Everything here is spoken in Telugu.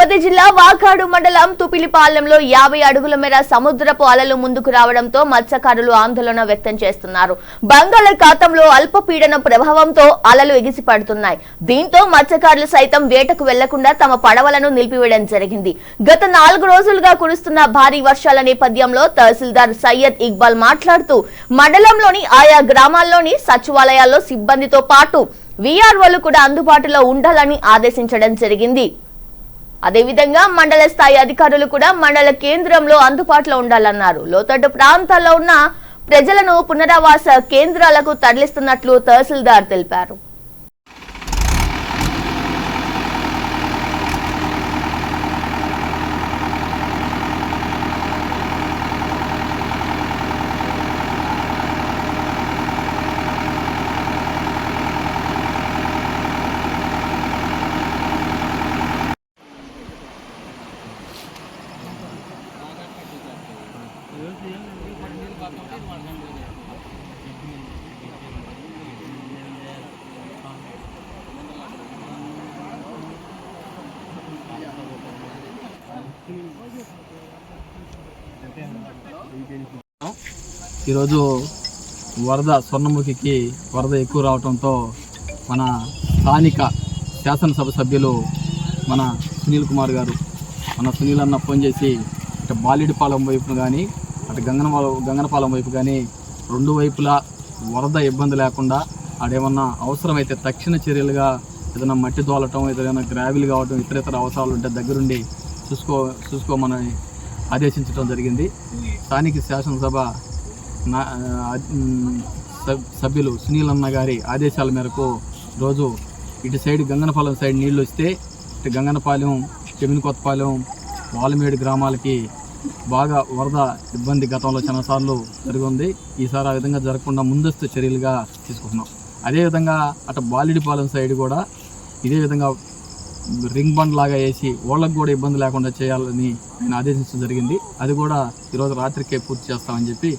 తిరుపతి జిల్లా వాకాడు మండలం తుపిలిపాలెంలో యాభై అడుగుల మేర సముద్రపు అలలు ముందుకు రావడంతో మత్స్యకారులు ఆందోళన వ్యక్తం చేస్తున్నారు. బంగాళాఖాతంలో అల్పపీడన ప్రభావంతో అలలు ఎగిసిపడుతున్నాయి. దీంతో మత్స్యకారులు సైతం వేటకు వెళ్ళకుండా తమ పడవలను నిలిపివేయడం జరిగింది. గత నాలుగు రోజులుగా కురుస్తున్న భారీ వర్షాల నేపథ్యంలో తహసీల్దార్ సయ్యద్ ఇక్బాల్ మాట్లాడుతూ మండలంలోని ఆయా గ్రామాల్లోని సచివాలయాల్లో సిబ్బందితో పాటు వీఆర్ఓలు కూడా అందుబాటులో ఉండాలని ఆదేశించడం జరిగింది. అదేవిధంగా మండల స్థాయి అధికారులు కూడా మండల కేంద్రంలో అందుబాటులో ఉండాలన్నారు. లోతట్టు ప్రాంతాల్లో ఉన్న ప్రజలను పునరావాస కేంద్రాలకు తరలిస్తున్నట్లు తహసీల్దార్ తెలిపారు. ఈరోజు వరద స్వర్ణముఖికి వరద ఎక్కువ రావడంతో మన స్థానిక శాసనసభ సభ్యులు మన సునీల్ కుమార్ గారు మన సునీల్ అన్న ఫోన్ చేసి ఇటు బాలిడిపాలెం వైపును కానీ అటు గంగన గంగనపాలెం వైపు కానీ రెండు వైపులా వరద ఇబ్బంది లేకుండా ఆడేమన్నా అవసరమైతే తక్షణ చర్యలుగా ఏదైనా మట్టి తోలటం ఏదైనా గ్రావిల్ కావటం ఇతర ఇతర అవసరాలు ఉంటే దగ్గరుండి చూసుకో చూసుకోమని ఆదేశించడం జరిగింది. స్థానిక శాసనసభ నా సబ్- సభ్యులు సునీల్ అన్న గారి ఆదేశాల మేరకు రోజు ఇటు సైడ్ గంగనపాలెం సైడ్ నీళ్ళు వస్తే ఇటు గంగనపాలెం చెమినికొత్తపాలెం వాలమేడు గ్రామాలకి బాగా వరద ఇబ్బంది గతంలో చాలాసార్లు జరిగింది. ఈసారి ఆ విధంగా జరగకుండా ముందస్తు చర్యలుగా తీసుకుంటున్నాం. అదేవిధంగా అటు బాలిడిపాలెం సైడ్ కూడా ఇదే విధంగా రింగ్ బండ్ లాగా వేసి వాళ్ళకు కూడా ఇబ్బంది లేకుండా చేయాలని నేను ఆదేశించడం జరిగింది. అది కూడా ఈరోజు రాత్రికే పూర్తి చేస్తామని చెప్పి